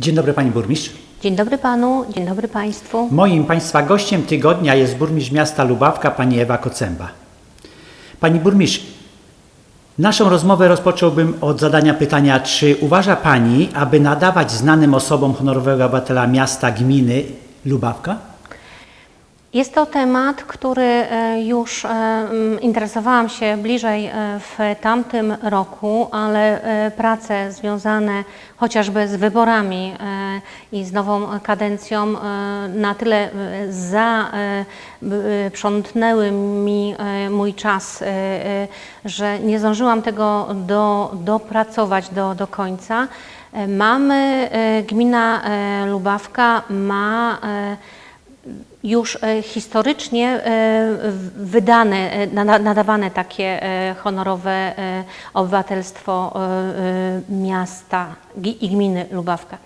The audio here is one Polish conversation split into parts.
Dzień dobry Pani Burmistrz. Dzień dobry panu, dzień dobry państwu. Moim Państwa gościem tygodnia jest burmistrz miasta Lubawka, Pani Ewa Kocęba. Pani Burmistrz, naszą rozmowę rozpocząłbym od zadania pytania, czy uważa Pani, aby nadawać znanym osobom honorowego obywatela miasta, gminy Lubawka? Jest to temat, który e, już e, interesowałam się bliżej e, w tamtym roku, ale prace związane chociażby z wyborami i z nową kadencją na tyle zaprzątnęły mi mój czas, że nie zdążyłam tego do, dopracować do, do końca. Mamy, gmina Lubawka ma już e, historycznie e, wydane, e, nada- nadawane takie honorowe obywatelstwo miasta i gminy Lubawka.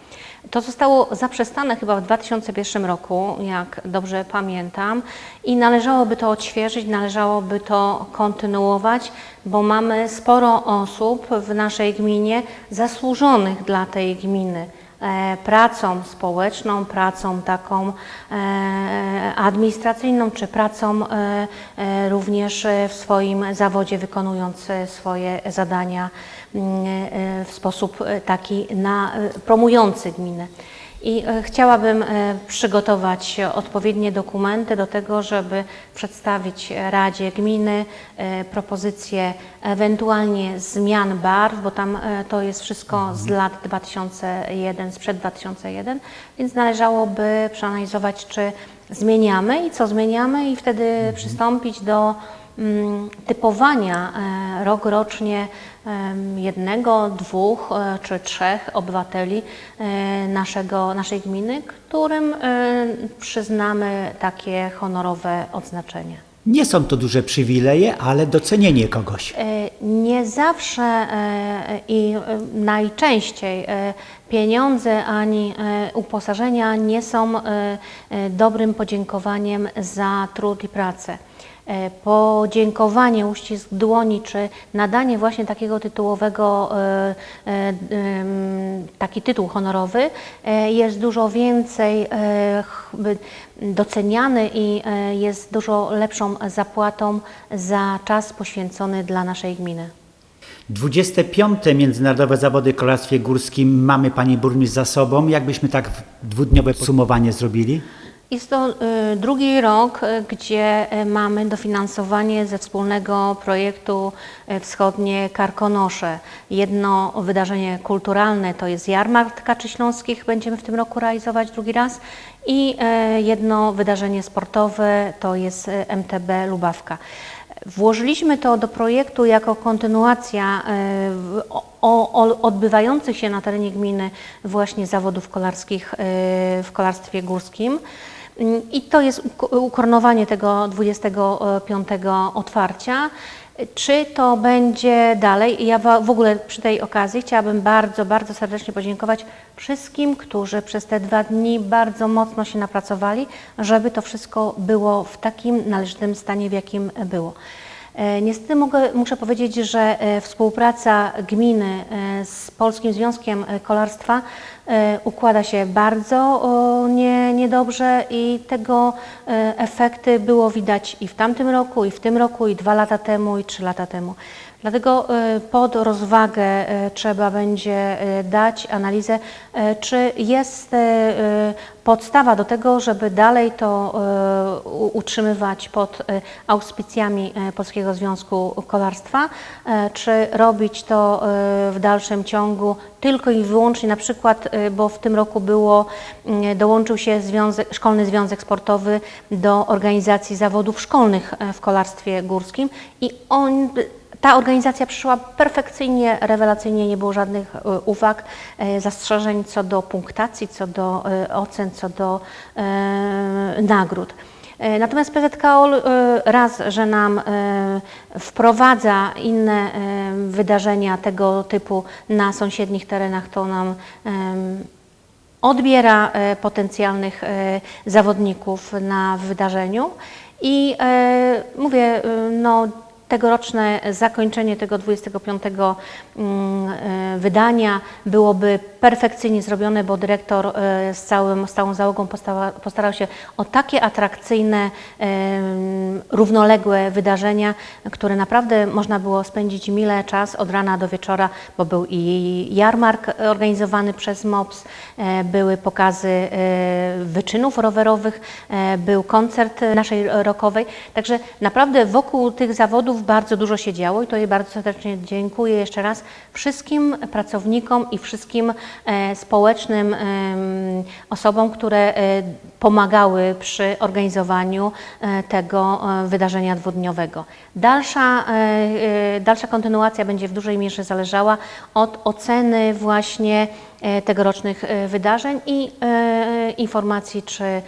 To zostało zaprzestane chyba w 2001 roku, jak dobrze pamiętam, i należałoby to odświeżyć, należałoby to kontynuować, bo mamy sporo osób w naszej gminie zasłużonych dla tej gminy pracą społeczną, pracą taką e, administracyjną, czy pracą e, e, również e, w swoim zawodzie, wykonując e, swoje zadania mm, e, w sposób e, taki na, e, promujący gminę. I e, chciałabym e, przygotować odpowiednie dokumenty do tego, żeby przedstawić Radzie Gminy e, propozycje ewentualnie zmian barw, bo tam to jest wszystko z lat 2001, sprzed 2001, więc należałoby przeanalizować, czy zmieniamy i co zmieniamy i wtedy przystąpić do mm, typowania rok rocznie jednego, dwóch e, czy trzech obywateli e, naszego, naszej gminy, którym e, przyznamy takie honorowe odznaczenie. Nie są to duże przywileje, ale docenienie kogoś. Nie zawsze i najczęściej pieniądze ani uposażenia nie są dobrym podziękowaniem za trud i pracę. E, Podziękowanie, uścisk dłoni, czy nadanie właśnie takiego tytułowego, e, e, taki tytuł honorowy jest dużo więcej doceniany i jest dużo lepszą zapłatą za czas poświęcony dla naszej gminy. 25. Międzynarodowe Zawody Kolarstwie Górskim mamy Pani Burmistrz za sobą. Jakbyśmy tak dwudniowe podsumowanie zrobili? Jest to y, drugi rok, y, gdzie y, mamy dofinansowanie ze wspólnego projektu Wschodnie Karkonosze. Jedno wydarzenie kulturalne to jest Jarmark Kaczy Śląskich, będziemy w tym roku realizować drugi raz i jedno wydarzenie sportowe to jest MTB Lubawka. Włożyliśmy to do projektu jako kontynuacja odbywających się na terenie gminy właśnie zawodów kolarskich w kolarstwie górskim. I to jest uk- ukoronowanie tego 25 otwarcia. Czy to będzie dalej? Ja w ogóle przy tej okazji chciałabym bardzo, bardzo serdecznie podziękować wszystkim, którzy przez te dwa dni bardzo mocno się napracowali, żeby to wszystko było w takim należytym stanie, w jakim było. E, Niestety mogę, muszę powiedzieć, że e, współpraca gminy e, z Polskim Związkiem Kolarstwa układa się bardzo nie, niedobrze i tego efekty było widać i w tamtym roku, i w tym roku, i dwa lata temu, i trzy lata temu. Dlatego e, pod rozwagę e, trzeba będzie e, dać analizę, czy jest podstawa do tego, żeby dalej to utrzymywać pod auspicjami Polskiego Związku Kolarstwa, czy robić to w dalszym ciągu tylko i wyłącznie na przykład, bo w tym roku było, mm, dołączył się Związek, Szkolny Związek Sportowy do organizacji zawodów szkolnych w kolarstwie górskim i on ta organizacja przyszła perfekcyjnie, rewelacyjnie, nie było żadnych e, uwag, e, zastrzeżeń co do punktacji, co do e, ocen, co do nagród. Natomiast PZKOL raz, że nam wprowadza inne wydarzenia tego typu na sąsiednich terenach, to nam odbiera potencjalnych zawodników na wydarzeniu i mówię, no tegoroczne zakończenie tego 25 mm, e, wydania byłoby perfekcyjnie zrobione, bo dyrektor e, z, całym, z całą załogą postarał się o takie atrakcyjne, równoległe wydarzenia, które naprawdę można było spędzić mile czas od rana do wieczora, bo był i jarmark organizowany przez MOPS, e, były pokazy wyczynów rowerowych, był koncert naszej rockowej, także naprawdę wokół tych zawodów bardzo dużo się działo i to jej bardzo serdecznie dziękuję jeszcze raz wszystkim pracownikom i wszystkim e, społecznym osobom, które e, pomagały przy organizowaniu e, tego wydarzenia dwudniowego. Dalsza, dalsza kontynuacja będzie w dużej mierze zależała od oceny właśnie tegorocznych e, wydarzeń i e, informacji, czy e,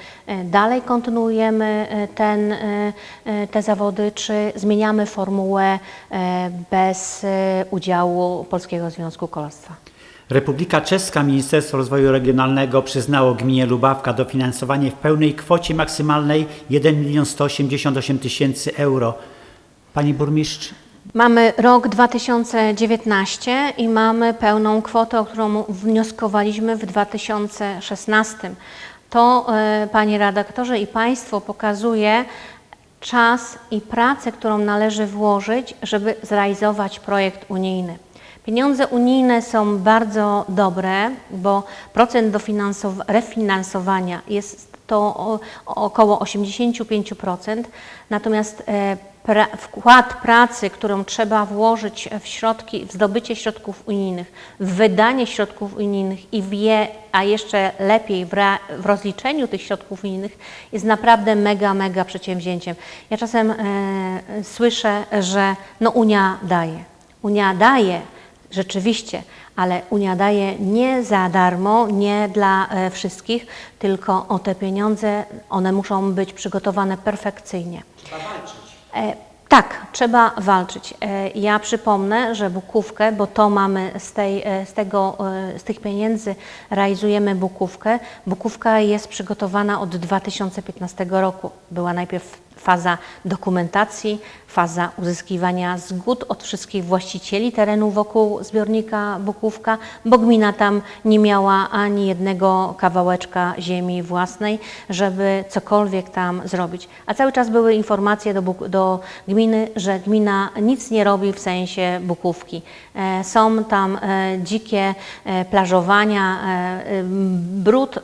dalej kontynuujemy e, ten, e, e, te zawody, czy zmieniamy formułę e, bez e, udziału Polskiego Związku Kolarstwa. Republika Czeska, Ministerstwo Rozwoju Regionalnego przyznało gminie Lubawka dofinansowanie w pełnej kwocie maksymalnej 1 188 tysięcy euro. Pani burmistrz, Mamy rok 2019 i mamy pełną kwotę, o którą wnioskowaliśmy w 2016. To, e, Panie redaktorze i Państwo, pokazuje czas i pracę, którą należy włożyć, żeby zrealizować projekt unijny. Pieniądze unijne są bardzo dobre, bo procent refinansowania jest to około 85%, natomiast e, pra, wkład pracy, którą trzeba włożyć w środki, w zdobycie środków unijnych, w wydanie środków unijnych i w je, a jeszcze lepiej w, w rozliczeniu tych środków unijnych jest naprawdę mega, mega przedsięwzięciem. Ja czasem e, słyszę, że no Unia daje. Unia daje, Rzeczywiście, ale Unia daje nie za darmo, nie dla e, wszystkich, tylko o te pieniądze one muszą być przygotowane perfekcyjnie. E, tak, trzeba walczyć. E, ja przypomnę, że Bukówkę, bo to mamy z, tej, z, tego, z tych pieniędzy, realizujemy Bukówkę. Bukówka jest przygotowana od 2015 roku. Była najpierw faza dokumentacji, faza uzyskiwania zgód od wszystkich właścicieli terenu wokół zbiornika Bukówka, bo gmina tam nie miała ani jednego kawałeczka ziemi własnej, żeby cokolwiek tam zrobić. A cały czas były informacje do, do gminy, że gmina nic nie robi w sensie Bukówki. E, Są tam e, dzikie e, plażowania, brud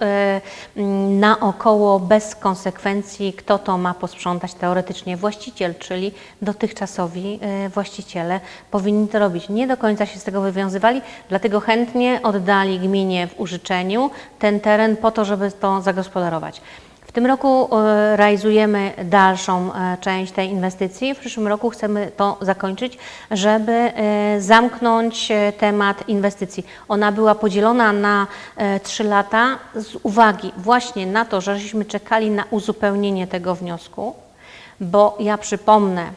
naokoło bez konsekwencji. Kto to ma posprzątać? Teoretycznie właściciel, czyli dotychczasowi e, właściciele powinni to robić. Nie do końca się z tego wywiązywali, dlatego chętnie oddali gminie w użyczeniu ten teren po to, żeby to zagospodarować. W tym roku e, realizujemy dalszą e, część tej inwestycji. W przyszłym roku chcemy to zakończyć, żeby zamknąć temat inwestycji. Ona była podzielona na e, trzy lata z uwagi właśnie na to, żeśmy czekali na uzupełnienie tego wniosku, bo ja przypomnę,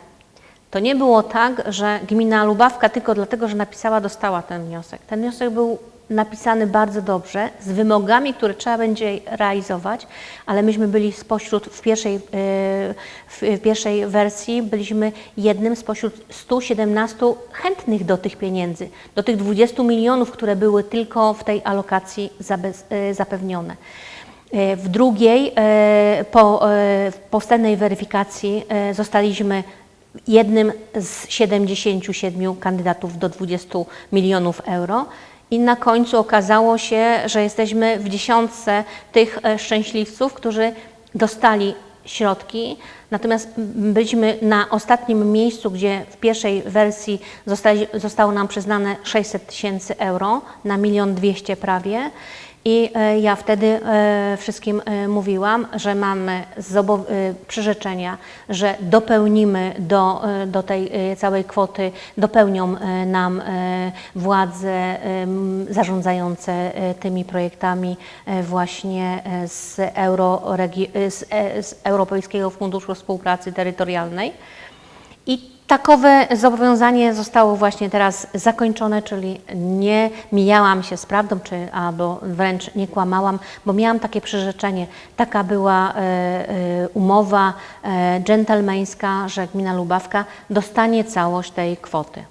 to nie było tak, że gmina Lubawka tylko dlatego, że napisała, dostała ten wniosek. Ten wniosek był napisany bardzo dobrze, z wymogami, które trzeba będzie realizować, ale myśmy byli spośród, w pierwszej, yy, w pierwszej wersji byliśmy jednym spośród 117 chętnych do tych pieniędzy, do tych 20 milionów, które były tylko w tej alokacji yy, zapewnione. E, W drugiej, e, po e, po wstępnej weryfikacji zostaliśmy jednym z 77 kandydatów do 20 milionów euro i na końcu okazało się, że jesteśmy w dziesiątce tych szczęśliwców, którzy dostali środki, natomiast byliśmy na ostatnim miejscu, gdzie w pierwszej wersji zostało nam przyznane 600 tysięcy euro na milion dwieście prawie. I e, ja wtedy e, wszystkim e, mówiłam, że mamy przyrzeczenia, że dopełnimy do, do tej całej kwoty, dopełnią nam władze zarządzające tymi projektami właśnie z, Euro, z, z Europejskiego Funduszu Współpracy Terytorialnej. I takowe zobowiązanie zostało właśnie teraz zakończone, czyli nie mijałam się z prawdą, czy albo wręcz nie kłamałam, bo miałam takie przyrzeczenie. Taka była e, e, umowa e, dżentelmeńska, że gmina Lubawka dostanie całość tej kwoty.